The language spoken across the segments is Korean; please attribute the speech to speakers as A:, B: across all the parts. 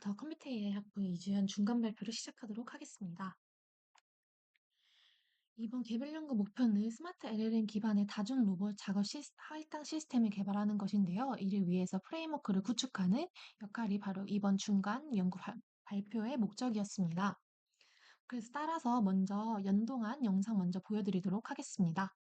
A: 지금부터 컴퓨터 AI 학부에 이주연 중간 발표를 시작하도록 하겠습니다. 이번 개별 연구 목표는 스마트 LLM 기반의 다중 로봇 작업 시, 할당 시스템을 개발하는 것인데요. 이를 위해서 프레임워크를 구축하는 역할이 바로 이번 중간 연구 발, 발표의 목적이었습니다. 그래서 따라서 먼저 연동한 영상 먼저 보여드리도록 하겠습니다.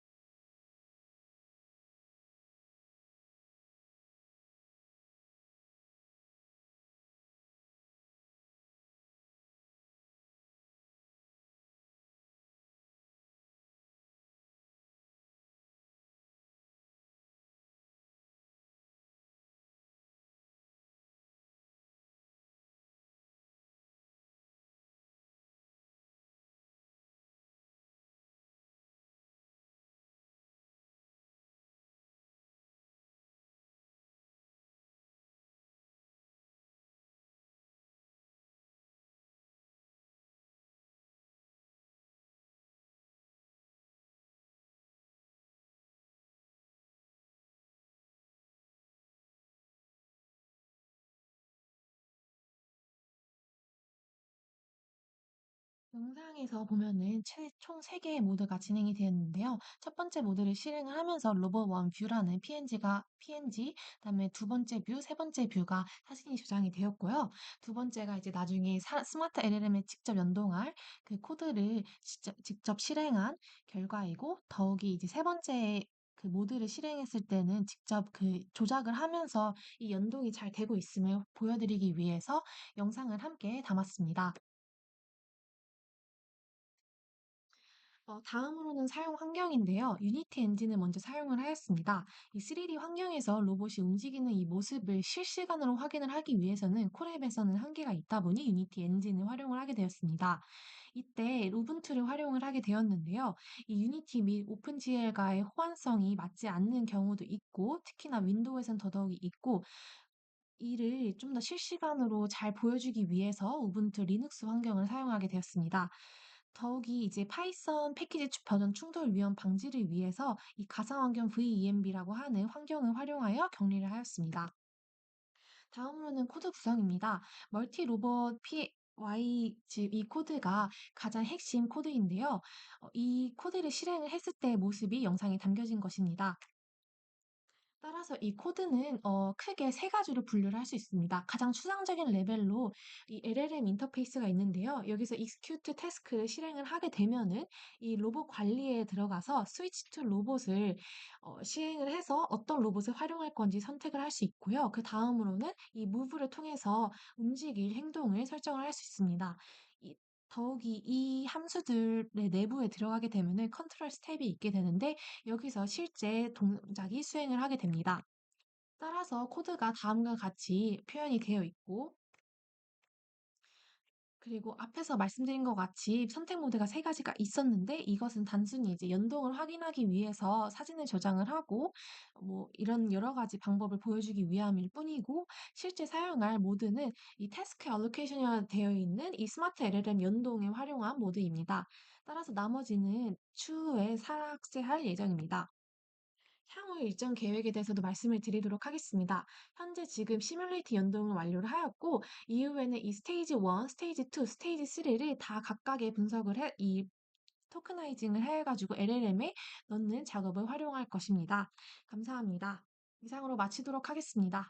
A: 영상에서 보면은 최- 총 3개의 모드가 진행이 되었는데요. 첫 번째 모드를 실행을 하면서 로봇 원 뷰라는 PNG가 PNG, 그다음에 두 번째 뷰, 세 번째 뷰가 사진이 저장이 되었고요. 두 번째가 이제 나중에 사- 스마트 LLM에 직접 연동할 그 코드를 직접, 직접 실행한 결과이고 더욱이 이제 세 번째 그 모드를 실행했을 때는 직접 그 조작을 하면서 이 연동이 잘 되고 있음을 보여드리기 위해서 영상을 함께 담았습니다. 어, 다음으로는 사용 환경인데요. 유니티 엔진을 먼저 사용을 하였습니다. 이 3D 환경에서 로봇이 움직이는 이 모습을 실시간으로 확인을 하기 위해서는 콜앱에서는 한계가 있다 보니 유니티 엔진을 활용을 하게 되었습니다. 이때 우분투를 활용을 하게 되었는데요. 이 유니티 및 오픈GL과의 호환성이 맞지 않는 경우도 있고, 특히나 윈도우에선 더더욱이 있고, 이를 좀 더 실시간으로 잘 보여주기 위해서 우분투 리눅스 환경을 사용하게 되었습니다. 더욱이 이제 파이썬 패키지 추- 버전 충돌 위험 방지를 위해서 이 가상환경 VEMB라고 하는 환경을 활용하여 격리를 하였습니다. 다음으로는 코드 구성입니다. 멀티 로봇 P Y 즉 이 코드가 가장 핵심 코드인데요. 어, 이 코드를 실행을 했을 때의 모습이 영상에 담겨진 것입니다. 따라서 이 코드는 어, 크게 세 가지로 분류를 할 수 있습니다. 가장 추상적인 레벨로 이 LLM 인터페이스가 있는데요. 여기서 execute 태스크를 실행을 하게 되면은 이 로봇 관리에 들어가서 switch to 로봇을 어, 시행을 해서 어떤 로봇을 활용할 건지 선택을 할 수 있고요. 그 다음으로는 이 move를 통해서 움직일 행동을 설정을 할 수 있습니다. 이, 더욱이 이 함수들의 내부에 들어가게 되면은 컨트롤 스텝이 있게 되는데 여기서 실제 동작이 수행을 하게 됩니다. 따라서 코드가 다음과 같이 표현이 되어 있고, 그리고 앞에서 말씀드린 것 같이 선택 모드가 세 가지가 있었는데 이것은 단순히 이제 연동을 확인하기 위해서 사진을 저장을 하고 뭐 이런 여러 가지 방법을 보여주기 위함일 뿐이고 실제 사용할 모드는 이 태스크 알로케이션이 되어 있는 이 스마트 LLM 연동에 활용한 모드입니다. 따라서 나머지는 추후에 삭제할 예정입니다. 향후 일정 계획에 대해서도 말씀을 드리도록 하겠습니다. 현재 지금 시뮬레이트 연동을 완료를 하였고, 이후에는 이 스테이지 1, 스테이지 2, 스테이지 3를 다 각각의 분석을 해, 이 토크나이징을 해가지고 LLM에 넣는 작업을 활용할 것입니다. 감사합니다. 이상으로 마치도록 하겠습니다.